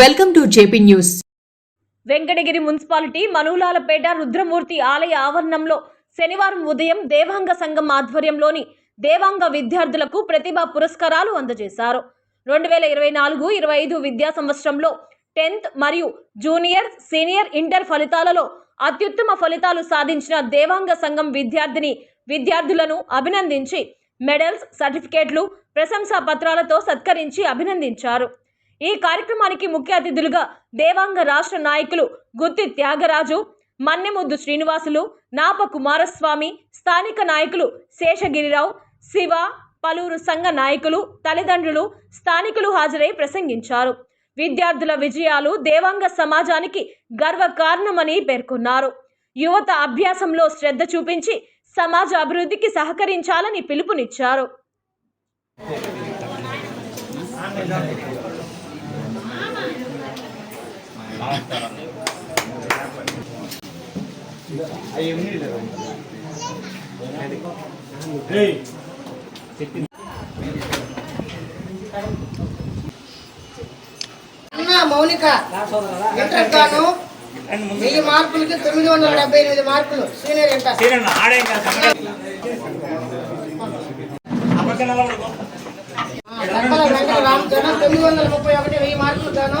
Welcome to JP news. Venkatagiri municipality Manulalapeta Rudramurthy ఆలయ ఆవరణంలో శనివారం ఉదయం దేవాంగ సంఘం ఆధ్వర్యంలోని దేవాంగ విద్యార్థులకు ప్రతిభా పురస్కారాలు అందజేశారు. రెండు వేల ఇరవై నాలుగు ఇరవై ఐదు విద్యా సంవత్సరంలో టెన్త్ మరియు జూనియర్ సీనియర్ ఇంటర్ ఫలితాలలో అత్యుత్తమ ఫలితాలు సాధించిన దేవాంగ సంఘం విద్యార్థిని విద్యార్థులను అభినందించి మెడల్స్ సర్టిఫికేట్లు ప్రశంసా పత్రాలతో సత్కరించి అభినందించారు. ఈ కార్యక్రమానికి ముఖ్య అతిథులుగా దేవాంగ రాష్ట్ర నాయకులు గుత్తి త్యాగరాజు మన్నెముద్దు శ్రీనివాసులు నాప కుమారస్వామి స్థానిక నాయకులు శేషగిరిరావు శివ పలువురు సంఘ నాయకులు తల్లిదండ్రులు స్థానికులు హాజరై ప్రసంగించారు. విద్యార్థుల విజయాలు దేవాంగ సమాజానికి గర్వ కారణమని పేర్కొన్నారు. యువత అభ్యాసంలో శ్రద్ధ చూపించి సమాజ అభివృద్ధికి సహకరించాలని పిలుపునిచ్చారు. అన్న మౌనిక ఇంటర్ గాను వెయ్యి మార్కులకి తొమ్మిది వందల డెబ్బై ఎనిమిది మార్కులు. సీనియర్ ఇంటర్ దక్కల వెంకట రామచంద్ర తొమ్మిది వందల ముప్పై ఒకటి వెయ్యి మార్కులు గాను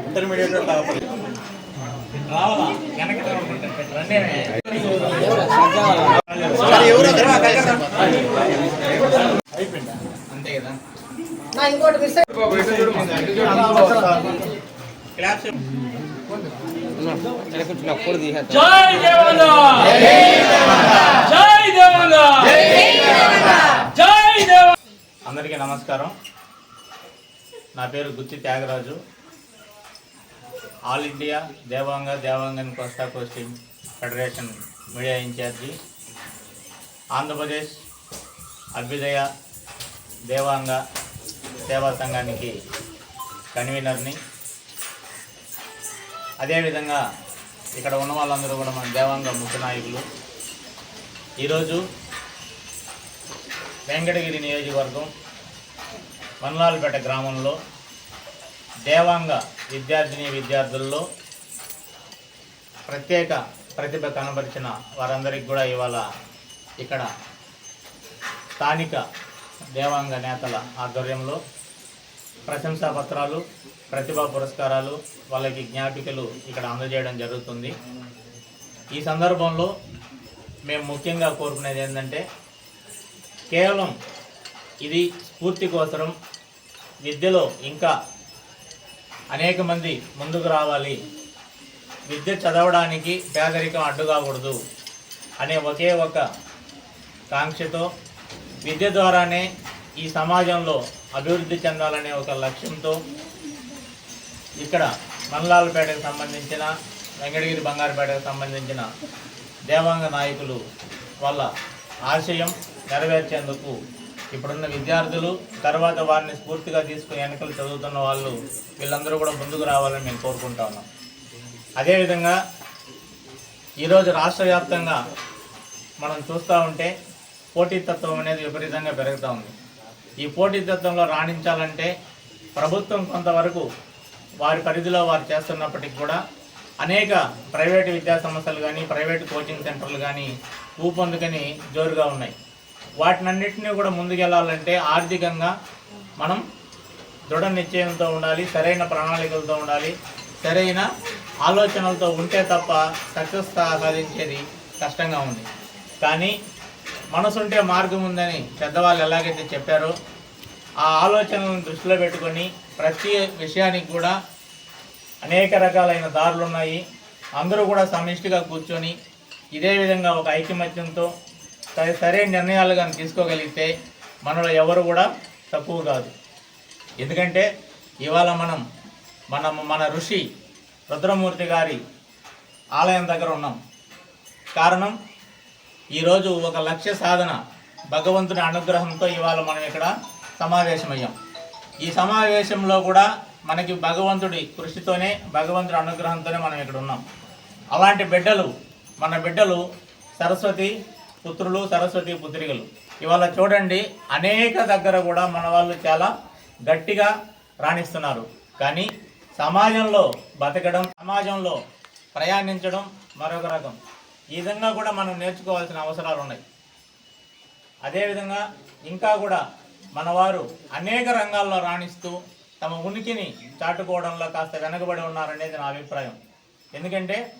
ఇంటర్మీడియట్ అంతే కదా నా ఇంకోటి మిస్ క్లాప్స్ జై దేవాంగ జై దేవాంగ జై దేవాంగ అందరికీ నమస్కారం. నా పేరు గుత్తి త్యాగరాజు. ఆల్ ఇండియా దేవాంగ దేవాంగన్ కోస్తా coating federation media incharge. Andhra Pradesh Abhyudaya Devanga Seva సంఘానికి కన్వీనర్ని. అదేవిధంగా ఇక్కడ ఉన్న వాళ్ళందరూ కూడా మన దేవాంగ ముఖ్య నాయకులు ఈరోజు వెంకటగిరి నియోజకవర్గం వనలాలపేట గ్రామంలో దేవాంగ విద్యార్థిని విద్యార్థుల్లో ప్రత్యేక ప్రతిభ కనబరిచిన వారందరికీ కూడా ఇవాళ ఇక్కడ స్థానిక దేవాంగ నేతల ఆధ్వర్యంలో ప్రశంసా పత్రాలు ప్రతిభా పురస్కారాలు వాళ్ళకి జ్ఞాపికలు ఇక్కడ అందజేయడం జరుగుతుంది. ఈ సందర్భంలో మేము ముఖ్యంగా కోరుకునేది ఏంటంటే కేవలం ఇది స్ఫూర్తి కోసరం విద్యలో ఇంకా అనేక మంది ముందుకు రావాలి. విద్య చదవడానికి పేదరికం అడ్డుకాకూడదు అనే ఒకే ఒక కాంక్షతో విద్య ద్వారానే ఈ సమాజంలో అభివృద్ధి చెందాలనే ఒక లక్ష్యంతో ఇక్కడ మన్లాలపేటకు సంబంధించిన వెంకటగిరి బంగారుపేటకు సంబంధించిన దేవాంగ నాయకులు వాళ్ళ ఆశయం నెరవేర్చేందుకు ఇప్పుడున్న విద్యార్థులు తర్వాత వారిని స్ఫూర్తిగా తీసుకుని ఎన్నికలు చదువుతున్న వాళ్ళు వీళ్ళందరూ కూడా ముందుకు రావాలని మేము కోరుకుంటా ఉన్నాం. అదేవిధంగా ఈరోజు రాష్ట్ర వ్యాప్తంగా మనం చూస్తూ ఉంటే పోటీతత్వం అనేది విపరీతంగా పెరుగుతూ ఉంది. ఈ పోటీతత్వంలో రాణించాలంటే ప్రభుత్వం కొంతవరకు వారి పరిధిలో వారు చేస్తున్నప్పటికీ కూడా అనేక ప్రైవేటు విద్యా సంస్థలు కానీ ప్రైవేటు కోచింగ్ సెంటర్లు కానీ ఊపందుకని జోరుగా ఉన్నాయి. వాటినన్నింటినీ కూడా ముందుకెళ్ళాలంటే ఆర్థికంగా మనం దృఢ నిశ్చయంతో ఉండాలి సరైన ప్రణాళికలతో ఉండాలి సరైన ఆలోచనలతో ఉంటే తప్ప సక్సెస్ సాధించేది కష్టంగా ఉంది. కానీ మనసుంటే మార్గం ఉందని పెద్దవాళ్ళు ఎలాగైతే చెప్పారో ఆ ఆలోచనలను దృష్టిలో పెట్టుకొని ప్రతి విషయానికి కూడా అనేక రకాలైన దారులు ఉన్నాయి అందరూ కూడా సమిష్టిగా కూర్చొని ఇదే విధంగా ఒక ఐకమత్యంతో సరైన నిర్ణయాలు కానీ తీసుకోగలిగితే మనలో ఎవరు కూడా తక్కువ కాదు. ఎందుకంటే ఇవాళ మనం మనం మన ఋషి రుద్రమూర్తి గారి ఆలయం దగ్గర ఉన్నాం. కారణం ఈరోజు ఒక లక్ష్య సాధన భగవంతుని అనుగ్రహంతో ఇవాళ మనం ఇక్కడ సమావేశమయ్యాం. ఈ సమావేశంలో కూడా మనకి భగవంతుడి కృషితోనే భగవంతుడి అనుగ్రహంతోనే మనం ఇక్కడ ఉన్నాం. అలాంటి బిడ్డలు మన బిడ్డలు సరస్వతి పుత్రులు సరస్వతి పుత్రికలు. ఇవాళ చూడండి అనేక దగ్గర కూడా మన వాళ్ళు చాలా గట్టిగా రాణిస్తున్నారు. కానీ సమాజంలో బతకడం సమాజంలో ప్రయాణించడం మరొక రకం. ఈ విధంగా కూడా మనం నేర్చుకోవాల్సిన అవసరాలు ఉన్నాయి. అదేవిధంగా ఇంకా కూడా మనవారు అనేక రంగాల్లో రాణిస్తూ తమ ఉనికిని చాటుకోవడంలో కాస్త వెనకబడి ఉన్నారనేది నా అభిప్రాయం. ఎందుకంటే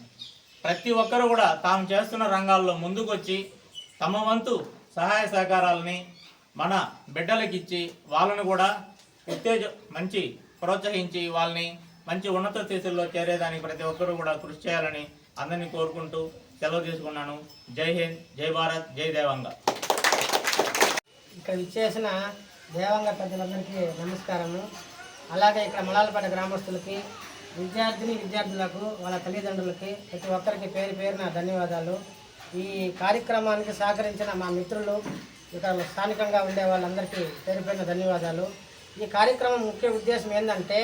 ప్రతి ఒక్కరు కూడా తాము చేస్తున్న రంగాల్లో ముందుకొచ్చి తమ వంతు సహాయ సహకారాలని మన బిడ్డలకిచ్చి వాళ్ళని కూడా ఉత్తేజ మంచి ప్రోత్సహించి వాళ్ళని మంచి ఉన్నత స్థితిలో చేరేదానికి ప్రతి ఒక్కరూ కూడా కృషి చేయాలని అందరినీ కోరుకుంటూ సెలవు తీసుకున్నాను. జై హింద్ జై భారత్ జై దేవంగా. ఇక్కడ విచ్చేసిన దేవంగ పెద్దలందరికీ నమస్కారము అలాగే ఇక్కడ మలాలపేట గ్రామస్తులకి విద్యార్థిని విద్యార్థులకు వాళ్ళ తల్లిదండ్రులకి ప్రతి ఒక్కరికి పేరు పేరున ధన్యవాదాలు. ఈ కార్యక్రమానికి సహకరించిన మా మిత్రులు ఇక్కడ స్థానికంగా ఉండే వాళ్ళందరికీ పేరు ధన్యవాదాలు. ఈ కార్యక్రమం ముఖ్య ఉద్దేశం ఏంటంటే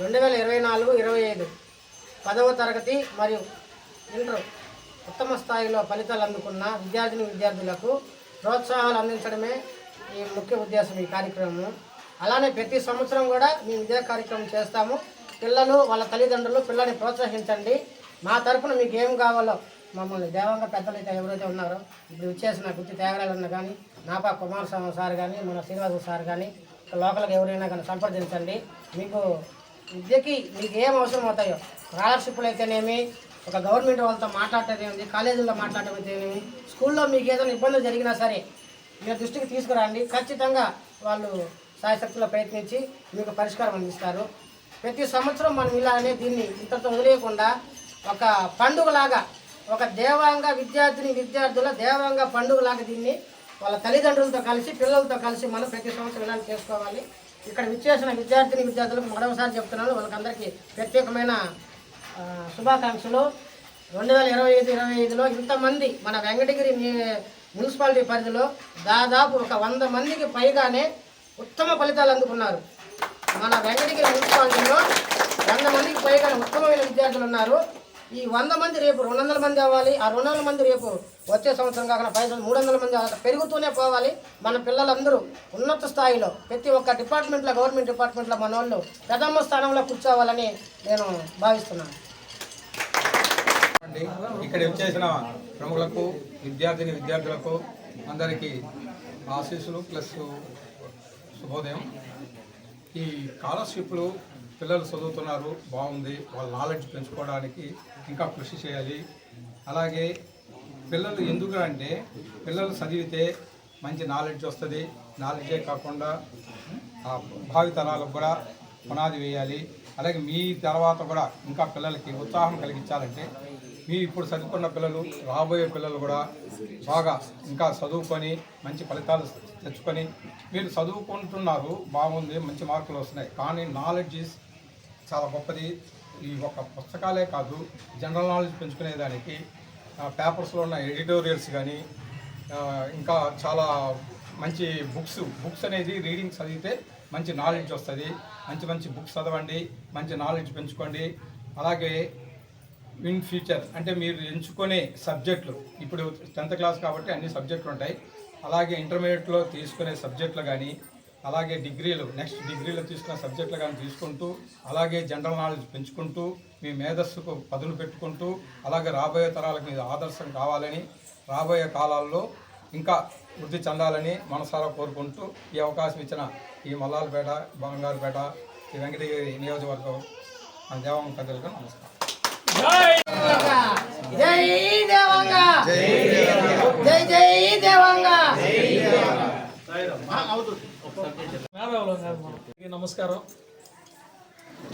రెండు వేల ఇరవై నాలుగు ఇరవై ఐదు పదవ తరగతి మరియు ఇంటర్ ఉత్తమ స్థాయిలో ఫలితాలు అందుకున్న విద్యార్థిని విద్యార్థులకు ప్రోత్సాహాలు అందించడమే ఈ ముఖ్య ఉద్దేశం ఈ కార్యక్రమం అలానే ప్రతి సంవత్సరం కూడా మేము ఇదే కార్యక్రమం చేస్తాము. పిల్లలు వాళ్ళ తల్లిదండ్రులు పిల్లల్ని ప్రోత్సహించండి. మా తరపున మీకు ఏం కావాలో మమ్మల్ని దేవంగా పెద్దలు అయితే ఎవరైతే ఉన్నారో ఇప్పుడు వచ్చేసిన గుత్తి త్యాగరాజన్న కానీ నాపా కుమారస్వామి సార్ కానీ మన శ్రీనివాస సార్ కానీ లోకల్కి ఎవరైనా కానీ సంప్రదించండి. మీకు విద్యకి మీకు ఏం అవసరం అవుతాయో స్కాలర్షిప్లు అయితేనేమి ఒక గవర్నమెంట్ వాళ్ళతో మాట్లాడటం కాలేజీల్లో మాట్లాడటం అయితేనేమి స్కూల్లో మీకు ఏదైనా ఇబ్బందులు జరిగినా సరే మీ దృష్టికి తీసుకురండి. ఖచ్చితంగా వాళ్ళు సాయశక్తిలో ప్రయత్నించి మీకు పరిష్కారం అందిస్తారు. ప్రతి సంవత్సరం మనం ఇలానే దీన్ని ఇంతతో వదిలేయకుండా ఒక పండుగలాగా ఒక దేవాంగ విద్యార్థిని విద్యార్థుల దేవాంగ పండుగలాగా దీన్ని వాళ్ళ తల్లిదండ్రులతో కలిసి పిల్లలతో కలిసి మనం ప్రతి సంవత్సరం ఇలాంటి చేసుకోవాలి. ఇక్కడ విచ్చేసిన విద్యార్థిని విద్యార్థులకు మరొకసారి చెప్తున్నాను. వాళ్ళకందరికీ ప్రత్యేకమైన శుభాకాంక్షలు. రెండు వేల ఇరవై ఐదు ఇరవై ఐదులో ఇంతమంది మన వెంకటగిరి మున్సిపాలిటీ పరిధిలో దాదాపు ఒక వంద మందికి పైగానే ఉత్తమ ఫలితాలు అందుకున్నారు. మన వెంకటగిరి మున్సిపాలిటీలో వంద మందికి పైగానే ఉత్తమమైన విద్యార్థులు ఉన్నారు. ఈ వంద మంది రేపు రెండు వందల మంది అవ్వాలి ఆ రెండు వందల మంది రేపు వచ్చే సంవత్సరం కాకుండా పై మూడు వందల మంది అవ్వాలి. పెరుగుతూనే పోవాలి. మన పిల్లలందరూ ఉన్నత స్థాయిలో ప్రతి ఒక్క డిపార్ట్మెంట్లో గవర్నమెంట్ డిపార్ట్మెంట్లో మన వాళ్ళు ప్రథమ స్థానంలో కూర్చోవాలని నేను భావిస్తున్నాను. ఇక్కడ వచ్చేసిన ప్రముఖులకు విద్యార్థిని విద్యార్థులకు అందరికీ ఆశీస్సులు ప్లస్ శుభోదయం. ఈ స్కాలర్షిప్లు పిల్లలు చదువుతున్నారు బాగుంది. వాళ్ళ నాలెడ్జ్ పెంచుకోవడానికి ఇంకా కృషి చేయాలి. అలాగే పిల్లలు ఎందుకు అంటే పిల్లలు చదివితే మంచి నాలెడ్జ్ వస్తుంది. నాలెడ్జే కాకుండా ఆ కూడా పునాది వేయాలి. అలాగే మీ తర్వాత కూడా ఇంకా పిల్లలకి ఉత్సాహం కలిగించాలంటే మీ ఇప్పుడు చదువుకున్న పిల్లలు రాబోయే పిల్లలు కూడా బాగా ఇంకా చదువుకొని మంచి ఫలితాలు తెచ్చుకొని మీరు చదువుకుంటున్నారు బాగుంది మంచి మార్కులు వస్తున్నాయి. కానీ నాలెడ్జ్ ఈజ్ చాలా గొప్పది. ఈ ఒక పుస్తకాలే కాదు జనరల్ నాలెడ్జ్ పెంచుకునేదానికి పేపర్స్లో ఉన్న ఎడిటోరియల్స్ కానీ ఇంకా చాలా మంచి బుక్స్ బుక్స్ అనేది రీడింగ్ చదివితే మంచి నాలెడ్జ్ వస్తుంది. మంచి మంచి బుక్స్ చదవండి మంచి నాలెడ్జ్ పెంచుకోండి. అలాగే ఇన్ ఫ్యూచర్ అంటే మీరు ఎంచుకునే సబ్జెక్టులు ఇప్పుడు టెన్త్ క్లాస్ కాబట్టి అన్ని సబ్జెక్టులు ఉంటాయి. అలాగే ఇంటర్మీడియట్లో తీసుకునే సబ్జెక్టులు కానీ అలాగే డిగ్రీలు నెక్స్ట్ డిగ్రీలో తీసుకునే సబ్జెక్టులు కానీ తీసుకుంటూ అలాగే జనరల్ నాలెడ్జ్ పెంచుకుంటూ మీ మేధస్సుకు పదును పెట్టుకుంటూ అలాగే రాబోయే తరాలకు మీరు ఆదర్శం కావాలని రాబోయే కాలాల్లో ఇంకా వృద్ధి చెందాలని మనసారా కోరుకుంటూ ఈ అవకాశం ఇచ్చిన ఈ మల్లాలపేట బంగారుపేట ఈ వెంకటగిరి నియోజకవర్గం మన దేవాంగ పెద్దలకు నమస్కారం. జై దేవంగ! జై జై దేవంగ! అందరికీ నమస్కారం.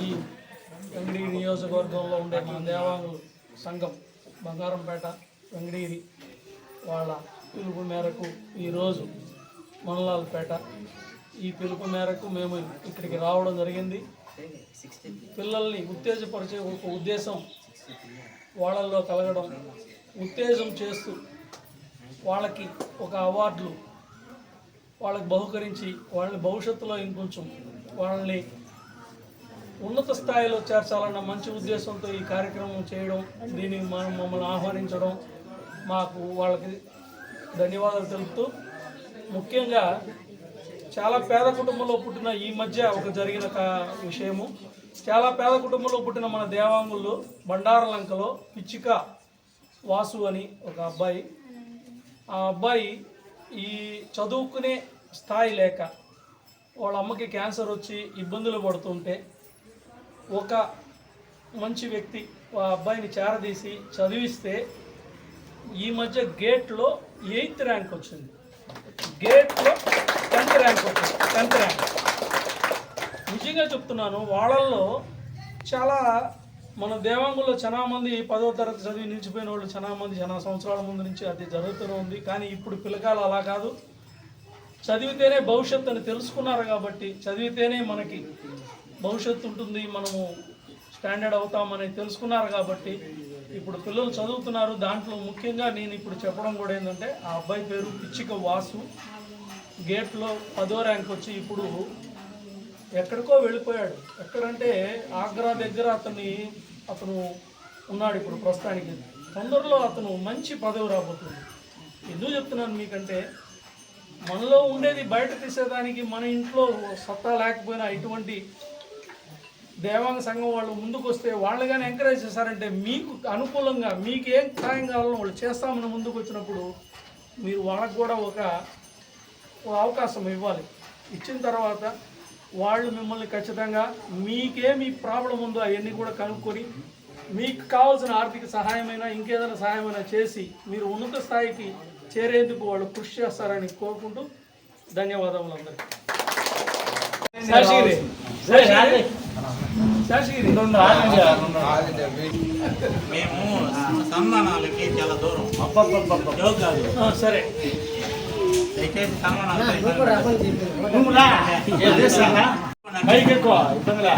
ఈ వెంకటగిరి నియోజకవర్గంలో ఉండే మన దేవాంగులు సంఘం బంగారంపేట వెంకటగిరి వాళ్ళ పిలుపు మేరకు ఈరోజు మనలాల్పేట ఈ పిలుపు మేరకు మేము ఇక్కడికి రావడం జరిగింది. పిల్లల్ని ఉత్తేజపరిచే ఒక ఉద్దేశం వాళ్ళల్లో కలగడం. ఉత్తేజం చేస్తూ వాళ్ళకి ఒక అవార్డులు వాళ్ళకి బహుకరించి వాళ్ళని భవిష్యత్తులో ఇంకొంచెం వాళ్ళని ఉన్నత స్థాయిలో చేర్చాలన్న మంచి ఉద్దేశంతో ఈ కార్యక్రమం చేయడం దీన్ని మనం మమ్మల్ని ఆహ్వానించడం మాకు వాళ్ళకి ధన్యవాదాలు తెలుపుతూ ముఖ్యంగా చాలా పేద కుటుంబంలో పుట్టిన ఈ మధ్య ఒక జరిగిన విషయము. చాలా పేద కుటుంబంలో పుట్టిన మన దేవాంగుల్లో బండారలంకలో పిచ్చిక వాసు అని ఒక అబ్బాయి. ఆ అబ్బాయి ఈ చదువుకునే స్థాయి లేక వాళ్ళ అమ్మకి క్యాన్సర్ వచ్చి ఇబ్బందులు పడుతుంటే ఒక మంచి వ్యక్తి ఆ అబ్బాయిని చేరదీసి చదివిస్తే ఈ మధ్య గేట్లో ఎయిత్ ర్యాంక్ వచ్చింది. గేట్లో టెన్త్ ర్యాంక్ వచ్చింది. Tenth rank. నిజంగా చెప్తున్నాను వాళ్ళల్లో చాలా మన దేవాంగుల్లో చాలా మంది పదో తరగతి చదివి నిలిచిపోయిన వాళ్ళు చాలా మంది చాలా సంవత్సరాల ముందు నుంచి అది జరుగుతూనే ఉంది. కానీ ఇప్పుడు పిల్లకాయలు అలా కాదు. చదివితేనే భవిష్యత్తు అని తెలుసుకున్నారు కాబట్టి చదివితేనే మనకి భవిష్యత్తు ఉంటుంది మనము స్టాండర్డ్ అవుతామని తెలుసుకున్నారు కాబట్టి ఇప్పుడు పిల్లలు చదువుతున్నారు. దాంట్లో ముఖ్యంగా నేను ఇప్పుడు చెప్పడం కూడా ఏంటంటే ఆ అబ్బాయి పేరు పిచ్చిక వాసు. గేట్లో పదో ర్యాంక్ వచ్చి ఇప్పుడు ఎక్కడికో వెళ్ళిపోయాడు. ఎక్కడంటే ఆగ్రా దగ్గర అతన్ని అతను ఉన్నాడు ఇప్పుడు ప్రస్తుతానికి. తొందరలో అతను మంచి పదవి రాబోతుంది. ఎందుకు చెప్తున్నాను మీకంటే మనలో ఉండేది బయట తీసేదానికి మన ఇంట్లో సత్తా లేకపోయినా ఇటువంటి దేవాంగ సంఘం వాళ్ళు ముందుకు వస్తే వాళ్ళు కానీ ఎంకరేజ్ చేశారంటే మీకు అనుకూలంగా మీకు ఏం సహాయం కావాలో వాళ్ళు చేస్తామని ముందుకు వచ్చినప్పుడు మీరు వాళ్ళకు కూడా ఒక ఒక అవకాశం ఇవ్వాలి. ఇచ్చిన తర్వాత వాళ్ళు మిమ్మల్ని ఖచ్చితంగా మీకేమి ప్రాబ్లం ఉందో అవన్నీ కూడా కనుక్కొని మీకు కావాల్సిన ఆర్థిక సహాయమైనా ఇంకేదైనా సహాయమైనా చేసి మీరు ఉన్నత స్థాయికి చేరేందుకు వాళ్ళు కృషి చేస్తారని కోరుకుంటూ ధన్యవాదములు అందరికీ. మేము సన్మానాలకి చాలా దూరం. సరే. నువ్వు జాగ్రత్త. పైకి ఎక్కువ ఇబ్బందిలా.